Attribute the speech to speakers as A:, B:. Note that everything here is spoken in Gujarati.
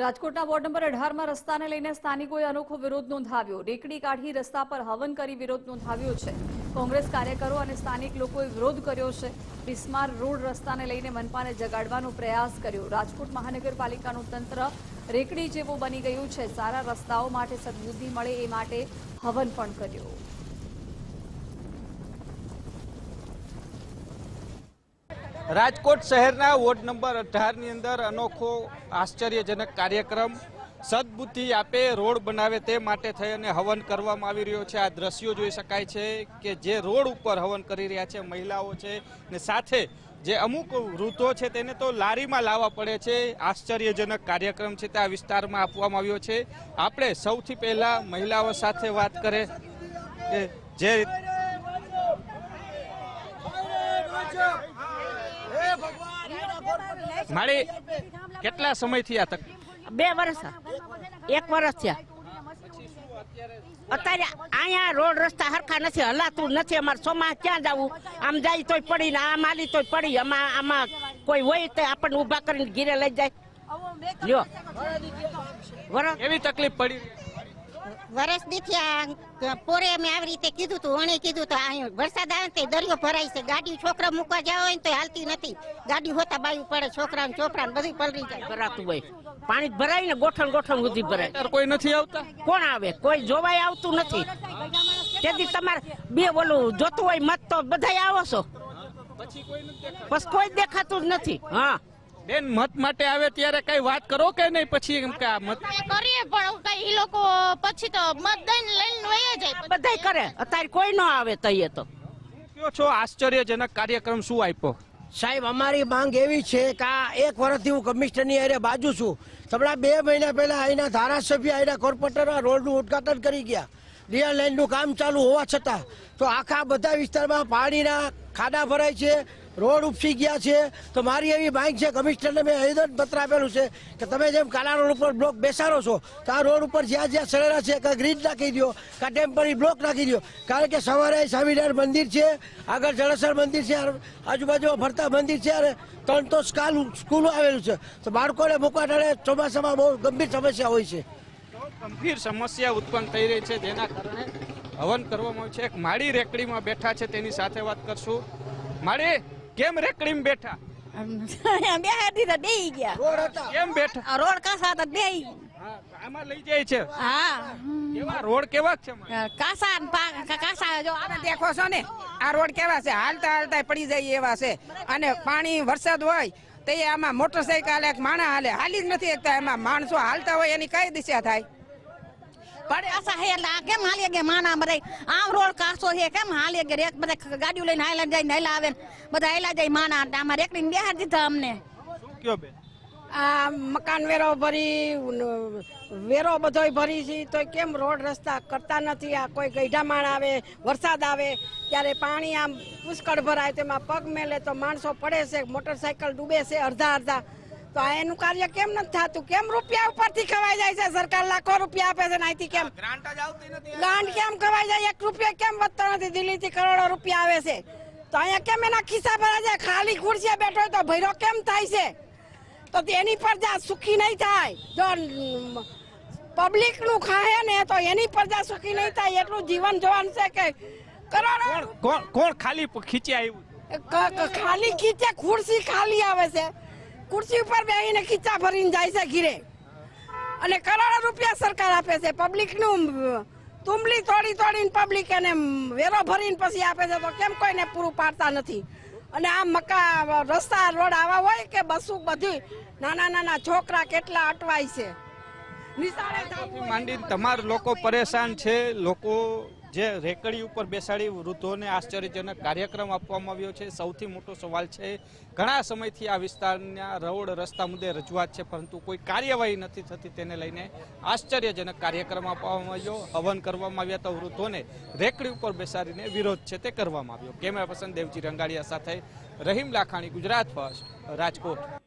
A: રાજકોટના વોર્ડ નંબર અઢારમાં રસ્તાને લઈને સ્થાનિકોએ અનોખો વિરોધ નોંધાવ્યો. રેકડી કાઢી રસ્તા પર હવન કરી વિરોધ નોંધાવ્યો છે. કોંગ્રેસ કાર્યકરો અને સ્થાનિક લોકોએ વિરોધ કર્યો છે. બિસ્માર રોડ રસ્તાને લઈને મનપાને જગાડવાનો પ્રયાસ કર્યો. રાજકોટ મહાનગરપાલિકાનું તંત્ર રેકડી જેવું બની ગયું છે. સારા રસ્તાઓ માટે સદબુદ્ધિ મળે એ માટે હવન પણ કર્યો.
B: રાજકોટ શહેરના વોર્ડ નંબર અઢારની અંદર અનોખો, આશ્ચર્યજનક કાર્યક્રમ સદબુદ્ધિ આપે, રોડ બનાવે તે માટે થઈ અને હવન કરવામાં આવી રહ્યો છે. આ દ્રશ્યો જોઈ શકાય છે કે જે રોડ ઉપર હવન કરી રહ્યા છે મહિલાઓ છે ને સાથે જે અમુક વૃદ્ધો છે તેને તો લારીમાં લાવવા પડે છે. આશ્ચર્યજનક કાર્યક્રમ છે તે આ વિસ્તારમાં આપવામાં આવ્યો છે. આપણે સૌથી પહેલાં મહિલાઓ સાથે વાત કરે કે જે મારી કેટલા સમયથી આ તક
C: બે વર્ષ એક વર્ષ થયા. અત્યારે અહીંયા રોડ રસ્તા હરખા નથી હલાતું નથી. અમારે સોમાં ક્યાં જવું? આમ જાય તોય પડી ને આમ આલી તોય પડી. આમાં આમાં કોઈ હોય તો આપણને ઊભા કરીને ઘીરે લઈ જાય. લ્યો. વરસ
B: એવી તકલીફ પડી?
D: વરસ દી થયા પોરે અમે આવી રીતે કીધું તું વણે કીધું તો અહીં વરસાદ આવે ને તે દરિયો ભરાય છે. ગાડી છોકરા મૂકવા જાવ હોય ને તો હાલતી નથી. ગાડી હોતા બાયું પડે છોકરા ને ચોપરા ને બધું પલરી જાય.
C: ભરાતું હોય. પાણી જ ભરાય ને ગોઠણ ગોઠણ સુધી ભરાય.
B: કોઈ નથી આવતા?
C: કોણ આવે? કોઈ જોવાય આવતું નથી. તેથી તમારે બે ઓલું જોતું હોય મત તો બધાય આવો છો.
B: પછી કોઈ દેખાતું
C: જ નથી. હા.
B: બેન મત માટે આવે ત્યારે કઈ વાત કરો કે નહીં? પછી એમ કે મત
E: એ કરીએ પણ કઈ ઈ લોકો પછી તો મત દઈને લઈને વયા જાય.
C: બધાય કરે. અત્યારે કોઈ ન આવે તઈએ તો.
B: કયો છો? આશ્ચર્યજનક કાર્યક્રમ શું આપ્યો?
F: સાહેબ અમારી માંગ એવી છે કે આ એક વર્ષથી હું કમિશનરની અરે બાજુ છું. હમણાં બે મહિના પહેલા અહીંના ધારાસભ્ય અહીંના કોર્પોરેટર રોડનું ઉદઘાટન કરી ગયા. રિયલ લાઇનનું કામ ચાલુ હોવા છતાં તો આખા બધા વિસ્તારમાં પાણીના ખાડા ભરાય છે રોડ ઉપસી ગયા છે. તો મારી એવી માંગ છે, કમિશનરને મેં આવેદન પત્ર આપેલું છે કે તમે જેમ કાલા રોડ ઉપર બ્લોક બેસાડો છો, તો આ રોડ ઉપર જ્યાં જ્યાં સરેરા છે કાં ગ્રીડ નાખી દો, કાં ટેમ્પરરી બ્લોક નાખી દો. કારણ કે સવારે સ્વામિનારાયણ મંદિર છે, આગળ જળસર મંદિર છે આજુબાજુ ફરતા મંદિર છે, અને ત્રણ તો સ્કાલ સ્કૂલો આવેલું છે. તો બાળકોને મૂકવા ટાળે ચોમાસામાં બહુ ગંભીર સમસ્યા હોય છે.
B: ગંભીર સમસ્યા ઉત્પન્ન થઈ રહી છે, જેના કારણે હવન કરવામાં આવ્યું છે. એક માળી રેકડીમાં બેઠા છે, તેની સાથે વાત કરશું. માળી કેમ રેકડીમ બેઠા?
G: બે હાથી તો બેહી ગયા.
B: કેમ બેઠા?
G: આ રોડ કાસા તો બેહી.
B: આમાં લઈ જાય છે.
G: હા.
B: કેવા રોડ કેવા છે
G: કાસા ને કાસા જો
H: આને દેખો છો ને? આ રોડ કેવા છે? હાલતા હાલતા પડી જાય એવા છે. અને પાણી વરસાદ હોય તો એ આમાં મોટરસાયકલ એક માણા હાલે. હાલી જ નથી એકતા એમાં માણસો હાલતા હોય એની કઈ દિશા થાય?
G: પડે. આશા હે એટલે આ કેમ હાલીએ ગયા માના બધા આમ રોડ કાસો હે કેમ હાલીએ ગયા એક બધા ગાડીઓ લઈને હાલા જાય ને હાલા આવે ને બધા હાલા જાય માના. આમાં રેકડીને બેહાર દીધા અમને.
B: કયો બેન?
H: આ મકાન વેરો ભરી વેરો બધોય ભરી છે તો કેમ રોડ રસ્તા કરતા નથી? આ કોઈ ગઈઢા માણ આવે વરસાદ આવે ત્યારે પાણી આમ પુષ્કળ ભરાય તેમાં પગ મેલે તો માણસો પડે છે મોટરસાયકલ ડૂબે છે અડધા અડધા. તો આ એનું કાર્ય કેમ નથી થતું? કેમ રૂપિયા ઉપરથી ખવાઈ જાય છે? સરકાર લાખો રૂપિયા આપે છે ને અહીંથી કેમ? ગ્રાન્ટ કેમ ખવાઈ જાય? એક રૂપિયા કેમ વધતો નથી? દિલ્હીથી કરોડો રૂપિયા આવે છે. તો અહીંયા કેમ એના ખિસ્સા ભરાય છે ખાલી ખુરશીએ બેઠો હોય તો ભૈરો કેમ થાય છે? તો તેની જા સુખી નહીં થાય. જો પબ્લિકનું ખાહે ને તો એની પ્રજા સુખી નહીં થાય. એટલું જીવન જોવાનું છે કે કરોડો
B: કોણ ખાલી ખીચે આવ્યું
H: ખાલી ખીચે ખુરશી ખાલી આવે છે. ખુરશી ઉપર બેહીને ખીચા ભરીને જાય છે ઘીરે. અને કરોડો રૂપિયા સરકાર આપે છે. પબ્લિકનું તુંબલી તોડી તોડીને પબ્લિક એને વેરો ભરીને પછી આપે છે. તો કેમ કોઈને પૂરું પાડતા નથી? અને આ મકા રસ્તા રોડ આવા હોય કે બસું બધી નાના નાના છોકરા કેટલા અટવાય છે? નિશાળે.
B: માંડીને તમારા લોકો પરેશાન છે લોકો જે રેકડી ઉપર બેસાડી વૃદ્ધોને આશ્ચર્યજનક કાર્યક્રમ આપવામાં આવ્યો છે. સૌથી મોટો સવાલ છે, ઘણા સમયથી આ વિસ્તારના રોડ રસ્તા મુદ્દે રજૂઆત છે, પરંતુ કોઈ કાર્યવાહી નથી થતી તેને લઈને આશ્ચર્યજનક કાર્યક્રમ આપવામાં આવ્યો. હવન કરવામાં આવ્યા તો વૃદ્ધોને રેકડી ઉપર બેસાડીને વિરોધ છે તે કરવામાં આવ્યો. કેમેરા પર્સન દેવજી રંગાડિયા સાથે રહીમ લાખાણી, ગુજરાત ફર્સ્ટ, રાજકોટ.